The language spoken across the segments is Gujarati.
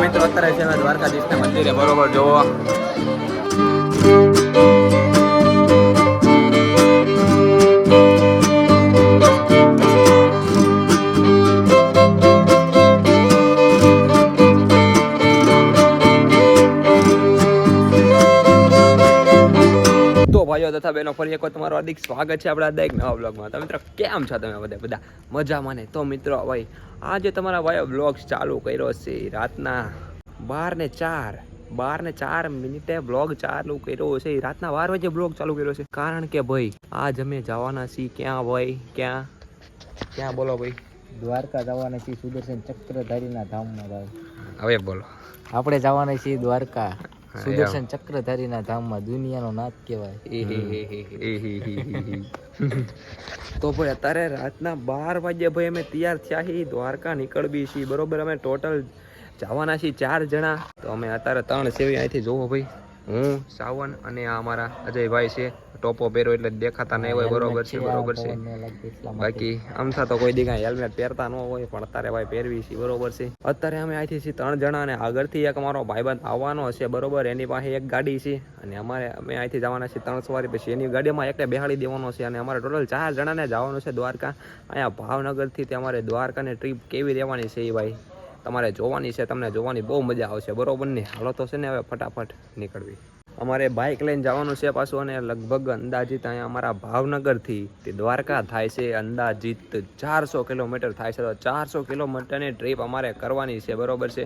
મિત્રો અત્યારે છે દ્વારકાધીશના મંદિરે બરોબર જોવો. ભાઈઓ તથા બહેનો ફરી એક તમારું હાર્દિક સ્વાગત છે આપણા દરેક નવા બ્લોગમાં તો મિત્રો કેમ છો તમે બધા? બધા મજામાં ને? તો મિત્રો ભાઈ આજે તમારા ભાઈઓ બ્લોગ ચાલુ કર્યો છે. રાતના બાર ને ચાર બાર ને ચાર મિનિટે બ્લોગ ચાલુ કર્યો છે. રાતના બાર વાગે બ્લોગ ચાલુ કર્યો છે. કારણ કે ભાઈ આજ અમે જવાના છીએ. ક્યાં ભાઈ? ક્યાં? ક્યાં બોલો ભાઈ? દ્વારકા જવાના છીએ સુદર્શન ચક્રધારીના ધામમાં ભાઈ. હવે બોલો. આપણે જવાના છીએ દ્વારકા. સુદર્શન ચક્રધારીના ધામમાં દુનિયાનો નાથ કહેવાય. તો ભાઈ અત્યારે રાતના બાર વાગ્યે ભાઈ અમે તૈયાર થયા છીએ દ્વારકા નીકળવી છીએ બરોબર અમે ટોટલ જવાના છીએ ચાર જણા. તો અમે અત્યારે ત્રણ સેવી અહીંથી જોવો ભાઈ. હું સાવન અને આ અમારા અજયભાઈ છે. ટોપો પહેરો એટલે દેખાતા નહીં હોય બરોબર છે બરોબર છે. બાકી આમથા તો કોઈ દી કાંઈ હેલ્મેટ પહેરતા ન હોય પણ અત્યારે ભાઈ પહેરવી છે બરોબર છે. અત્યારે અમે અહીંથી છીએ ત્રણ જણા અને આગળથી એક અમારો ભાઈબંધ આવવાનો છે બરોબર એની પાસે એક ગાડી છે. અને અમારે અમે અહીંથી જવાના છીએ ત્રણ સવારી પછી એની ગાડીમાં એકને બેહાડી દેવાનો છે અને અમારે ટોટલ ચાર જણાને જવાનું છે દ્વારકા. અહીંયા ભાવનગરથી તે અમારે દ્વારકાની ટ્રીપ કેવી રહેવાની છે એ ભાઈ? તમારે જોવાની છે, તમને જોવાની બહુ મજા આવશે, બરોબર ને? હાલો તો છે ને હવે ફટાફટ નીકળવી. અમારે બાઇક લઈને જવાનું છે પાછું અને લગભગ અંદાજિત અહીંયા અમારા ભાવનગરથી તે દ્વારકા થાય છે, અંદાજિત ચારસો કિલોમીટર થાય છે. તો ચારસો કિલોમીટરની ટ્રીપ અમારે કરવાની છે, બરોબર છે?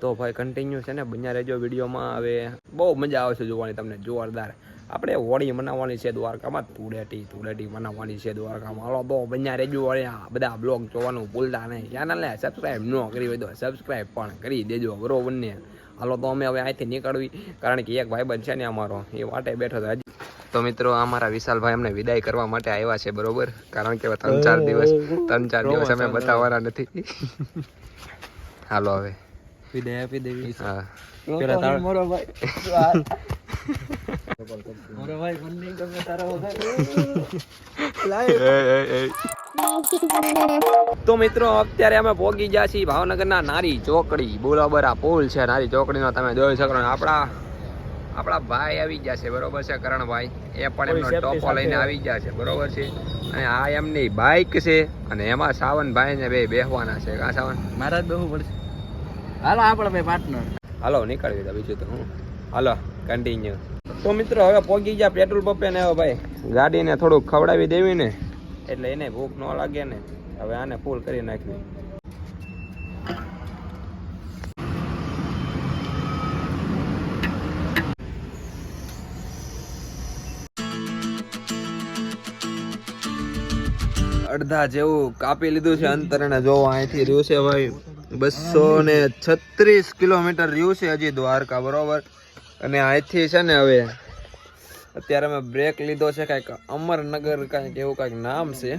તો ભાઈ કન્ટિન્યુ છે ને, બન્યા રહેજો વિડીયોમાં. હવે બહુ મજા આવશે જોવાની તમને, જોરદાર. આપણે હોળી મનાવવાની છે દ્વારકામાં. ધૂળેટી ધૂળેટી મનાવવાની છે દ્વારકામાં. હાલો તો બન્યા રેજો આ બધા બ્લોગ જોવાનું ભૂલતા નહીં. ચેનલને સબસ્ક્રાઈબ ન કરી હોય તો સબસ્ક્રાઈબ પણ કરી દેજો બરોબર ને? હાલો તો અમે હવે અહીંથી નીકળવી કારણ કે એક ભાઈબંધ છે ને અમારો એ વાટે બેઠો હતો હજી તો મિત્રો અમારા વિશાલભાઈ અમને વિદાય કરવા માટે આવ્યા છે બરોબર? કારણ કે ત્રણ ચાર દિવસ ત્રણ ચાર દિવસ અમે બતાવવાના નથી. હાલો હવે. વિદાય આપી દેવી. હા. તો મિત્રો અત્યારે અમે પહોંચી ગયા છીએ ભાવનગરના નારી ચોકડી. બોલાબર આ પુલ છે નારી ચોકડીનો તમે જોઈ શકો આપણા આપણા ભાઈ આવી ગયા છે બરોબર છે કરણભાઈ? એ પણ એમનો ટોપો લઈને આવી ગયા છે બરોબર છે. અને આ એમની બાઇક છે અને એમાં સાવનભાઈ ને બે બેહવાના છે. કા સાવન? મારા જ બહુ પડશે. હાલો આપણે ભાઈ પાર્ટનર હાલો નીકળવી બીજું તો હું. હાલો કન્ટિન્યુ તો મિત્રો હવે પહોંચી ગયા પેટ્રોલ પંપે ને હવે ભાઈ ગાડીને થોડુંક ખવડાવી દેવી ને એટલે એને ભૂખ ન લાગે ને, હવે આને ફૂલ કરી નાખવી અડધા જેવું કાપી લીધું છે અંતર અને જો અહીંથી રહ્યું છે ભાઈ. બસો ને છત્રીસ કિલોમીટર રહ્યું છે હજી દ્વારકા, બરોબર. અને અહીંથી છે ને હવે અત્યારે અમે બ્રેક લીધો છે કાંઈક અમરનગર કાંઈક એવું કંઈક નામ છે.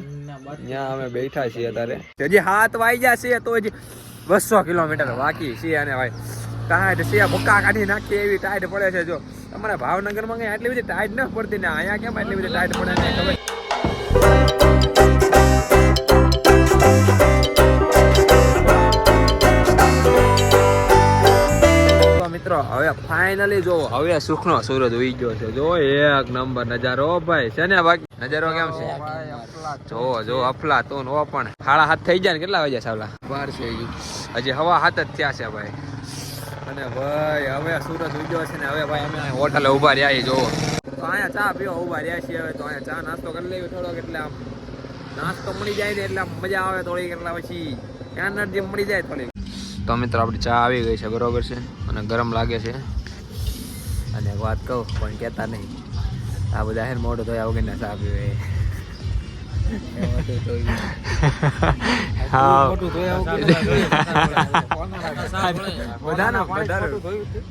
ત્યાં અમે બેઠા છીએ અત્યારે. હજી હાથ વાગ્યા છે તો હજી બસો કિલોમીટર બાકી છે અને ભાઈ ટાઈટ છે ભૂકા કાઢી નાખીએ એવી ટાઈટ પડે છે જો. અમારા ભાવનગરમાં કઈ આટલી બધી ટાઈટ ન પડતી ને અહીંયા કેમ આટલી બધી ટાઈટ પડે ને ખબર? મિત્રો હવે ફાઇનલી જો હવે સુખનો સૂરજ ઉઈ ગયો છે. જો એક નંબર નજારો. ભાઈ છે ને બાકી? નજારો કેમ છે? જો જો અફલા તો નો પણ. સાડા હાથ થઈ જાય ને કેટલા વાગ્યા સાવલા બાર છે હજી. હવા હાથ જ થયા છે ભાઈ. અને ભાઈ હવે સૂરજ ઉગ્યો છે ને હવે ભાઈ અમે હોટલે ઊભા રહ્યા જો જોવો તો અહીંયા ચા પીવા ઊભા રહ્યા છીએ હવે તો અહીંયા ચા નાસ્તો કરી લેવી થોડોક એટલે આમ નાસ્તો મળી જાય ને એટલે મજા આવે થોડીક કેટલા પછી એનર્જી મળી જાય થોડીક. તો મિત્રો આપણી ચા આવી ગઈ છે બરોબર છે? અને ગરમ લાગે છે. અને વાત કહું પણ કહેતા નહીં. આ બધા હે મોઢું ધોયા વગરના ચા પીવે.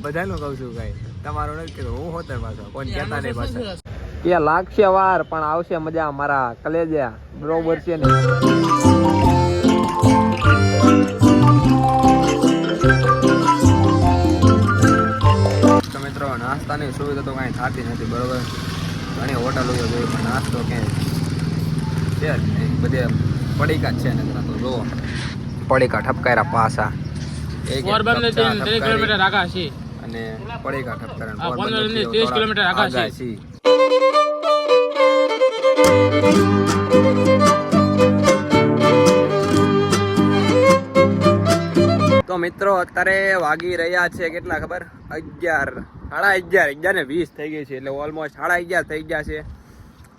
બધાનો કહું છું કઈ તમારો નથી કીધું હું હોતર પાછો કોઈ કહેતા નહીં પાછા. કે લાગશે વાર પણ આવશે મજા મારા કલેજા. બરોબર છે ને? ઘણી હોટલો છે જોઈ પણ નાસ્તો ક્યાંય છે જ નહીં. બધે પડીકા જ છે ને તો જો પડીકા ઠપકાયરા પાસા કિલોમીટર આગળ છે. અને પડીકા થોડા કિલોમીટર આગળ છે. તો મિત્રો અત્યારે વાગી રહ્યા છે કેટલા ખબર? અગિયાર. સાડા અગિયાર અગિયાર ને વીસ થઈ ગઈ છે, એટલે ઓલમોસ્ટ સાડા અગિયાર થઈ ગયા છે.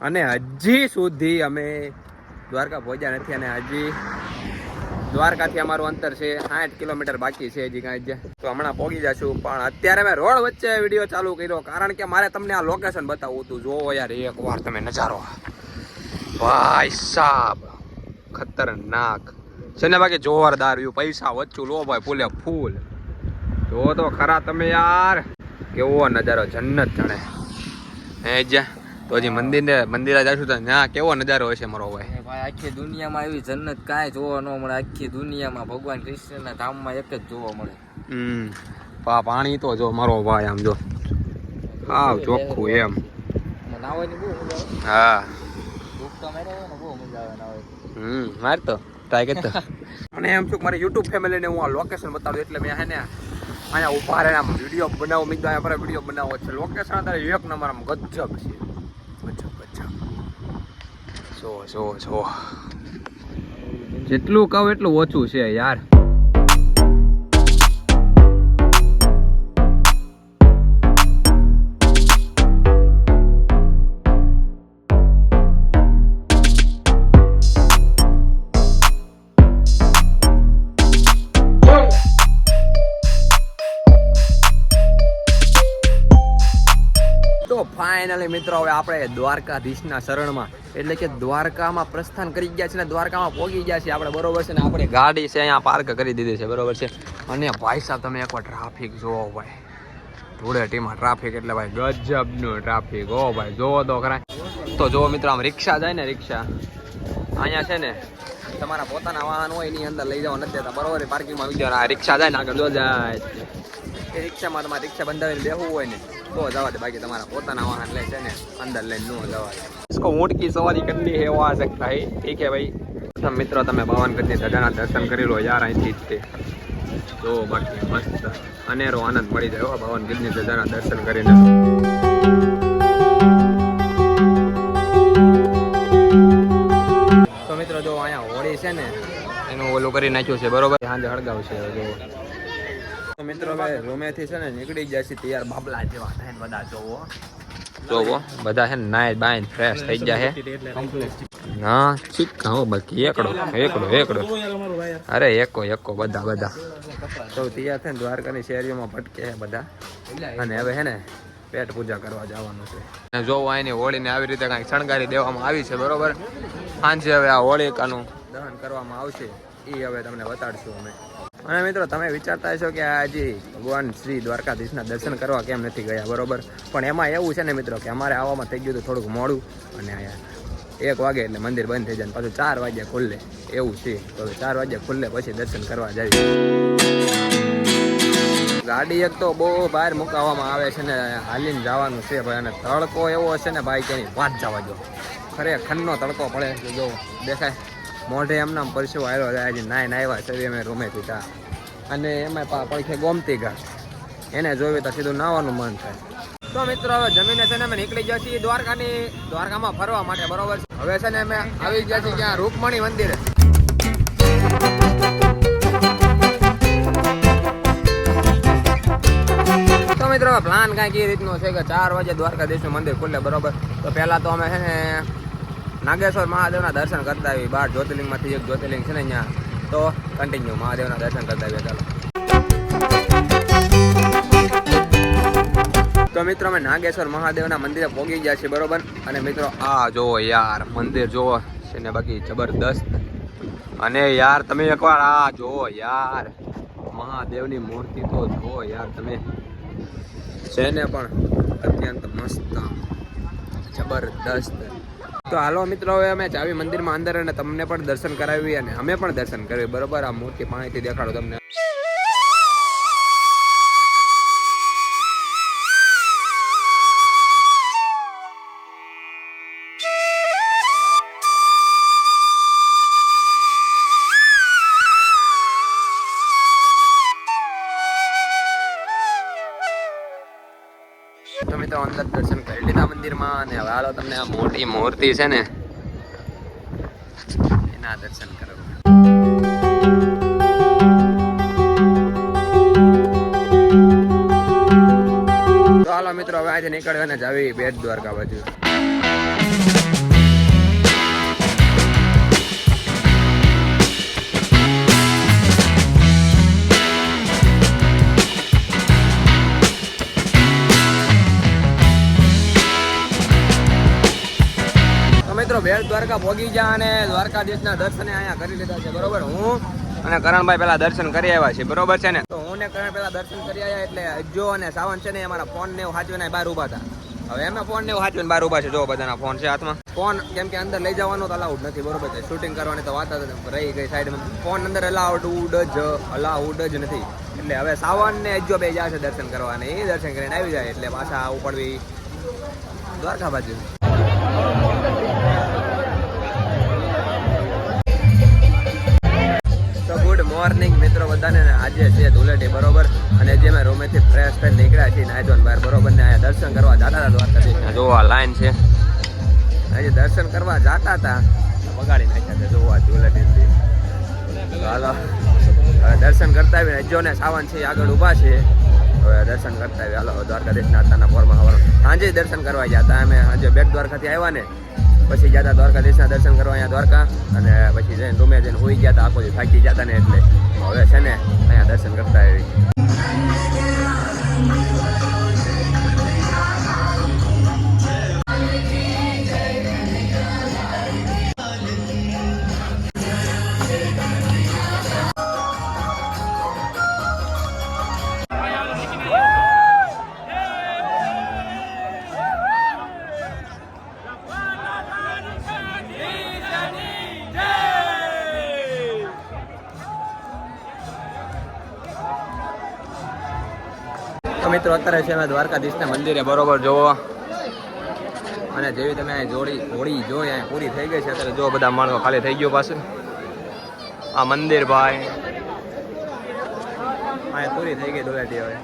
અને હજી સુધી અમે દ્વારકા પહોંચ્યા નથી અને હજી દ્વારકાથી અમારું અંતર છે સાઠ કિલોમીટર બાકી છે હજી કાંઈ તો હમણાં પહોંચી જશું, પણ અત્યારે મેં રોડ વચ્ચે વીડિયો ચાલુ કર્યો, કારણ કે મારે તમને આ લોકેશન બતાવવું હતું જોવો યાર એક વાર તમે નજારો. ભાઈ સાબ, ખતરનાક. છે ને બાકી જોરદાર વ્યૂ પૈસા વચ્ચું લો ભાઈ, ફૂલે ફૂલ. જો તો ખરા તમે યાર. કેવો નજારો જન્નત જાણે. હે જ્યાં. તો હજી મંદિર મંદિરે જશું તો ત્યાં કેવો નજારો હશે મારો ભાઈ? ભાઈ આખી દુનિયામાં એવી જન્નત કાંઈ જોવા ન મળે. આખી દુનિયામાં ભગવાન કૃષ્ણના ધામમાં એક જ જોવા મળે. હમ. પા પાણી તો જો મારો ભાઈ આમ જો. હા ચોખ્ખું એમ. હા. હમ માર તો ટ્રાય કરતો. અને એમ છું મારી યુટ્યુબ ફેમિલીને હું આ લોકેશન બતાવું એટલે મેં હે ને અહીંયા ઊભા રહે આમ વીડિયો બનાવો. મેં આ પર વીડિયો બનાવો. છે લોકેશન અત્યારે એક નંબર આમ ગજબ છે. ગજબ ગજબ. જો જો જો જેટલું કહું એટલું ઓછું છે યાર. ફાઇનલી મિત્રો, હવે આપણે દ્વારકાધીશના શરણમાં, એટલે કે દ્વારકામાં પ્રસ્થાન કરી ગયા છે ને દ્વારકામાં પહોંચી ગયા છે આપણે, બરોબર છે ને? આપણે ગાડી છે અહીંયા પાર્ક કરી દીધી છે, બરોબર છે? અને ભાઈ સાહેબ, તમે એકવાર ટ્રાફિક જોવો ભાઈ. ધૂળેટીમાં ટ્રાફિક એટલે ભાઈ ગજબનું ટ્રાફિક હો ભાઈ, જોવો તો ખરા. તો જોવો મિત્રો, આમ રિક્ષા જાય ને રિક્ષા, અહીંયા છે ને, તમારા પોતાના વાહન હોય એની અંદર લઈ જવા નથી દેતા, બરોબર પાર્કિંગમાં આવી રિક્ષા જાય ને આગળ, જો જાય. એ રિક્ષામાં તમારે રિક્ષા બંધાવીને બેહવું હોય ને તો જવા દે બાકી તમારા પોતાના વાહન લે છે ને અંદર લઈને ન જવા દે इसको ऊँट की सवारी करनी है वो आ सकता है ठीक है भाई પ્રથમ મિત્રો તમે પાવનગઢની ધજાના દર્શન કરી લો યાર અહીંથી જ તે જો બાકી મસ્ત અનેરો આનંદ મળી જાય હો પાવનગઢની ધજાના દર્શન કરીને તો મિત્રો જો અહીંયા હોળી છે ને એનું ઓલું કરી નાખ્યું છે બરોબર સાંજે હળગાવ છે જો તો મિત્રો હવે રૂમેથી છે ને નીકળી ગયા છે તૈયાર બાબલા જેવા થઈને બધા જોવો. જોવો. બધા છે ને નાય બાય ફ્રેશ થઈ ગયા છે. ના ચીક હો બાકી એકડો એકડો એકડો. અરે એકો એકો બધા બધા. તો તૈયાર થઈને દ્વારકાની શેરીઓમાં ભટકે છે બધા. અને હવે હે ને પેટ પૂજા કરવા જવાનું છે. જોવો અહીંની હોળીને આવી રીતે કાંઈક શણગારી દેવામાં આવી છે બરોબર? સાંજે હવે આ હોળિકાનું દહન કરવામાં આવશે. એ હવે તમને બતાડશું અમે. અને મિત્રો, તમે વિચારતા હશો કે આજે ભગવાન શ્રી દ્વારકાધીશના દર્શન કરવા કેમ નથી ગયા? બરોબર. પણ એમાં એવું છે ને મિત્રો કે અમારે આવવામાં થઈ ગયું હતું થોડુંક મોડું અને એક વાગે એટલે મંદિર બંધ થઈ જાય પાછું ચાર વાગ્યા ખુલ્લે. એવું છે. તો ચાર વાગ્યા ખુલ્લે પછી દર્શન કરવા જાય ગાડી એક તો બહુ બહાર મુકાવવામાં આવે છે ને હાલીને જવાનું છે ભાઈ. અને તડકો એવો છે ને ભાઈ એની વાત જવા દો. ખરેખરનો તડકો પડે જો દેખાય. મોઢે એમનામ પરસેવો આવ્યો જાય છે નાય નાયવા છે અમે રૂમે પીતા અને એમાં પડખે ગોમતી ઘાટ એને જોયું તો સીધું નાવાનું મન થાય. તો મિત્રો, હવે જમીને છે ને અમે નીકળી ગયા છીએ દ્વારકાની દ્વારકામાં ફરવા માટે, બરોબર હવે છે ને અમે આવી ગયા છીએ ત્યાં રૂકમણી મંદિરે. તો મિત્રો પ્લાન કાંઈક એ રીતનો છે કે ચાર વાગે દ્વારકાધીશનું મંદિર ખુલે, બરોબર? તો પહેલા તો અમે છે ને નાગેશ્વર મહાદેવના દર્શન કરતા આવી, બાર જ્યોતિર્લિંગમાંથી એક જ્યોતિર્લિંગ છે ને અહીંયા. તો કન્ટિન્યુ મહાદેવના દર્શન કરતા આવીએ ચાલો. તો મિત્રો, અમે નાગેશ્વર મહાદેવના મંદિરે પહોંચી ગયા છીએ, બરોબર? અને મિત્રો, આ જોવો યાર, મંદિર જોવો છે ને બાકી જબરદસ્ત. અને યાર, તમે એકવાર આ જોવો યાર, મહાદેવની મૂર્તિ તો જોવો યાર તમે. છે ને પણ અત્યંત મસ્ત, જબરદસ્ત. તો હાલો મિત્રો, હવે અમે ચાવી મંદિરમાં અંદર અને તમને પણ દર્શન કરાવી અને અમે પણ દર્શન કરવી બરોબર? આ મૂર્તિ પાણીથી દેખાડો તમને. તમે તો અંદર દર્શન કરી મંદિરમાં અને હવે તમને આ મોટી મૂર્તિ છે ને, એના દર્શન કરો હાલો મિત્રો, હવે આજે નીકળ્યો ને જાવી બેટ દ્વારકા બાજુ. બેટ દ્વારકા ભોગી જા અને દ્વારકાધીશના દર્શને અહીંયા કરી લીધા છે, બરોબર? હું અને કરણભાઈ પેલા દર્શન કરી આવ્યા છે, બરોબર છે ને? તો હું ને કરણ પેલા દર્શન કરી આવ્યા એટલે અજ્જો અને સાવન છે ને અમારા ફોન ને એવું સાચવીને બહાર ઊભા હતા. હવે અમે ફોન ને સાચવીને બહાર ઊભા છે જો બધાના ફોન છે હાથમાં. ફોન કેમ કે અંદર લઈ જવાનો તો અલાઉડ નથી, બરોબર છે. શૂટિંગ કરવાની તો વાત રહી ગઈ સાઈડમાં. ફોન અંદર અલાઉડ ઉડ જ અલાઉડ જ નથી. એટલે હવે સાવન ને અજ્જો બે જાય છે દર્શન કરવાને, એ દર્શન કરીને આવી જાય એટલે પાછા ઉપડવી. દ્વારકા બાજુ. મોર્નિંગ મિત્રો બધાને આજે છે ધૂલેટી બરોબર? અને જે મેં રૂમેથી ફ્રેશ થઈને નીકળ્યા છીએ નાયજોન બહાર બરોબર? ને અહીંયા દર્શન કરવા જતા હતા દ્વારકાધીશના જોવા લાઈન છે. આજે દર્શન કરવા જતા હતા બગાડી નાખ્યા છે જોવા ધૂળેટીથી. તો હાલો હવે દર્શન કરતા આવીને અજ્જો ને સાવન છે આગળ ઊભા છે હવે દર્શન કરતા આવી હાલો દ્વારકાધીશ આતાના પોરમાં હવાનું સાંજે દર્શન કરવા ગયા હતા. અમે સાંજે બેટ દ્વારકાથી આવ્યા ને. પછી ગયા હતા દ્વારકાધીશના દર્શન કરવા અહીંયા દ્વારકા. અને પછી જઈને રૂમે જઈને હોઈ ગયા હતા આખો થાકી ગયા હતા ને એટલે હવે છે ને અહીંયા દર્શન કરતા આવી અત્યારે છે અમે દ્વારકાધીશના મંદિરે બરોબર જોવો. અને જેવી તમે અહીં જોડી હોળી જોઈ, અહીં પૂરી થઈ ગઈ છે, અત્યારે જો બધા માણસો ખાલી થઈ ગયો પાછું. આ મંદિર ભાઈ. અહીં પૂરી થઈ ગઈ ધોળાટી હવે.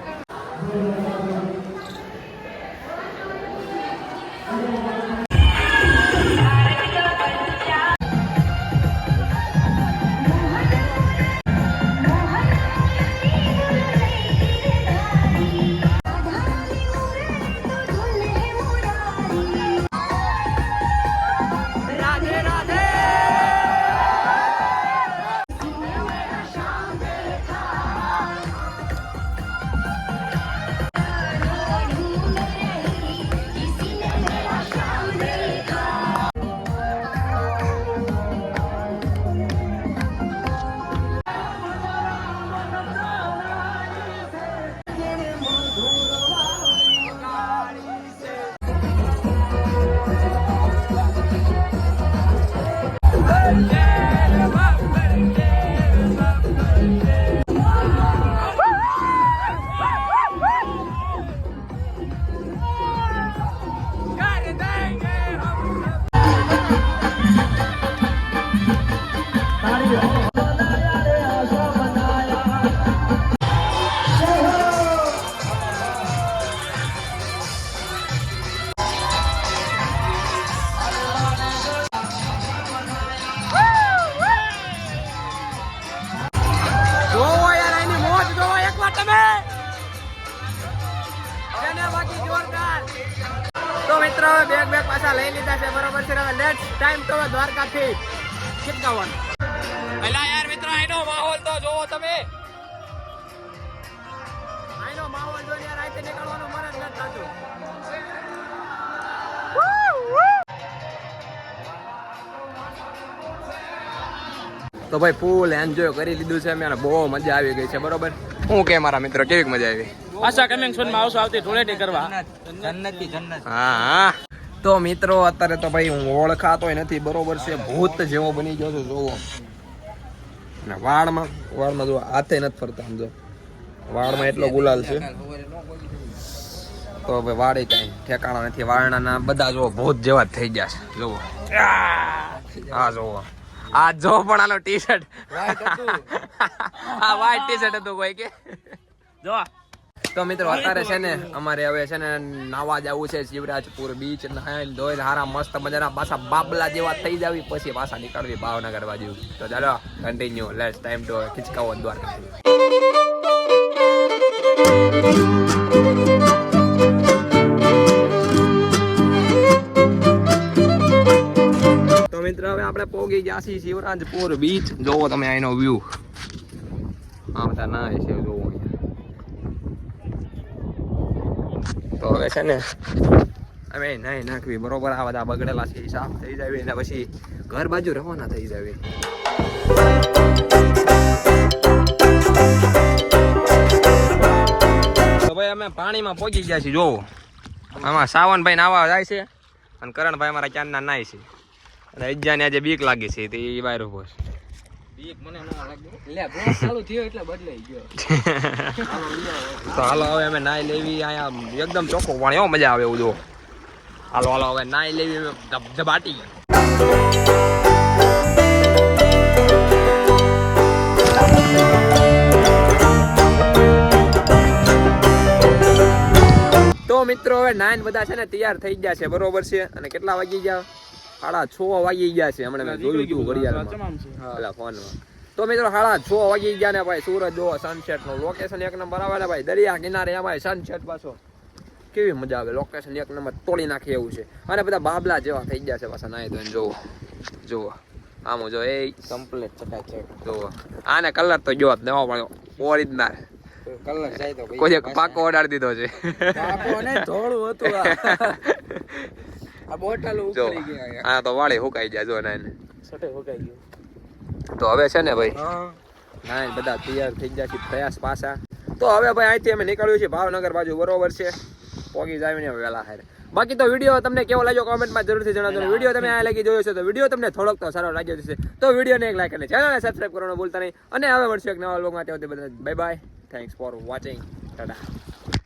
તો મિત્રો બેગ બેગ પાછા લઈ લીધા છે. બરોબર છે હવે લેટ્સ ટાઈમ તો દ્વારકાથી ચિપકાવન પહેલા યાર મિત્રો આનો માહોલ તો જોવો તમે. આનો માહોલ જોઈને યાર અહીંથી નીકળવાનું મન જ નથી થતું. તો ભાઈ ફૂલ એન્જોય કરી લીધું છે. મેં બહુ મજા આવી ગઈ છે બરોબર? હું કે મારા મિત્રો કેવી મજા આવી? આશા કમિંગ સુનમાં આવશો આવતી ધૂળેટી કરવા. જન્નતી જન્નત હા હા. તો મિત્રો અત્યારે તો ભાઈ હું ઓળખાતોય નથી બરોબર છે ભૂત જેવો બની ગયો છે જોવો ને વાળમાં વાળમાં જો હાથે નથી ફરતા સમજો વાળમાં એટલો ગુલાલ છે. તો હવે વાળે કઈ ઠેકાણા નથી વાળના બધા જો ભૂત જેવા જ થઈ ગયા છે જોવો આ જોવો આ જો પણ આનો ટી શર્ટ આ વ્હાઈટ ટી શર્ટ હતું કોઈ કે. જો તો મિત્રો અત્યારે છે ને અમારે હવે છે ને નાવા જવું છે શિવરાજપુર બીચ નાઈન ધોઈને હારા મસ્ત મજાના પાછા બાબલા જેવા થઈ જાવી પછી પાછા નીકળવી ભાવનગર બાજુ. તો ચાલો કન્ટિન્યુ લેટ્સ ટાઈમ ટુ ખિચકાવો દ્વારકા. તો મિત્રો હવે આપણે પોગી ગયા છીએ શિવરાજપુર બીચ જોવો તમે અહીંનો વ્યૂ આ બધા ના છે જોવો. અહીંયા તો હવે છે ને, અમે નહીં નાખવી, બરોબર? આ બધા બગડેલા છે સાફ થઈ જાય ને પછી ઘર બાજુ રવાના થઈ જાય તો ભાઈ અમે પાણીમાં પહોંચી ગયા છીએ, જોવો. આમાં સાવનભાઈ નાવા જાય છે, અને કરણભાઈ અમારા ક્યાંના નાય છે. અને અજ્જાને આજે બીક લાગી છે, તે એ બહાર ઊભો છે તો મિત્રો, હવે નાઈન બધા છે ને, તૈયાર થઈ ગયા છે. બરોબર છે? અને કેટલા વાગી ગયા? સાડા છ વાગી ગયા છે હમણાં મેં જોયું હતું ઘડિયાળમાં. છે. ફોનમાં. તો મિત્રો સાડા છ વાગી ગયા ને ભાઈ સુરત જોવો સનસેટનું લોકેશન એક નંબર આવે ને ભાઈ દરિયા કિનારે ભાઈ સનસેટ પાછો. કેવી મજા આવે લોકેશન એક નંબર તોડી નાખે એવું છે. અને બધા બાબલા જેવા થઈ ગયા છે પાછા નાય તો જોવો જોવો. આમ જો એ કમ્પ્લીટ ચકાચક જોવો. આને કલર તો જો નવો પડ્યો ઓરિજિનલ કલર જાય તો કોઈ એક પાકો ઓર્ડર દીધો છે. ધોળું હતું આ. આ બોટલ જો આ તો વાળી હુકાઈ જાય જો નાય સટે હોકાઈ ગયું. તો હવે છે ને ભાઈ? બધા તૈયાર થઈ ગયા છે પ્રયાસ પાછા. તો હવે ભાઈ અહીંથી અમે નીકળ્યું છે ભાવનગર બાજુ બરોબર છે? પોગી જાય ને વહેલા હારે. બાકી તો વીડિયો તમને કેવો લાગ્યો કોમેન્ટમાં જરૂરથી જણાવજો. વીડિયો તમે આ લાગી જોયો છે તો વીડિયો તમને થોડોક તો સારો લાગ્યો છે તો વિડીયોને એક લાઈક અને ચેનલને સબસ્ક્રાઈબ કરવાનું ભૂલતા નહીં. અને હવે મળશું એક નવા લોગમાં ત્યાં બધા bye bye thanks for watching tata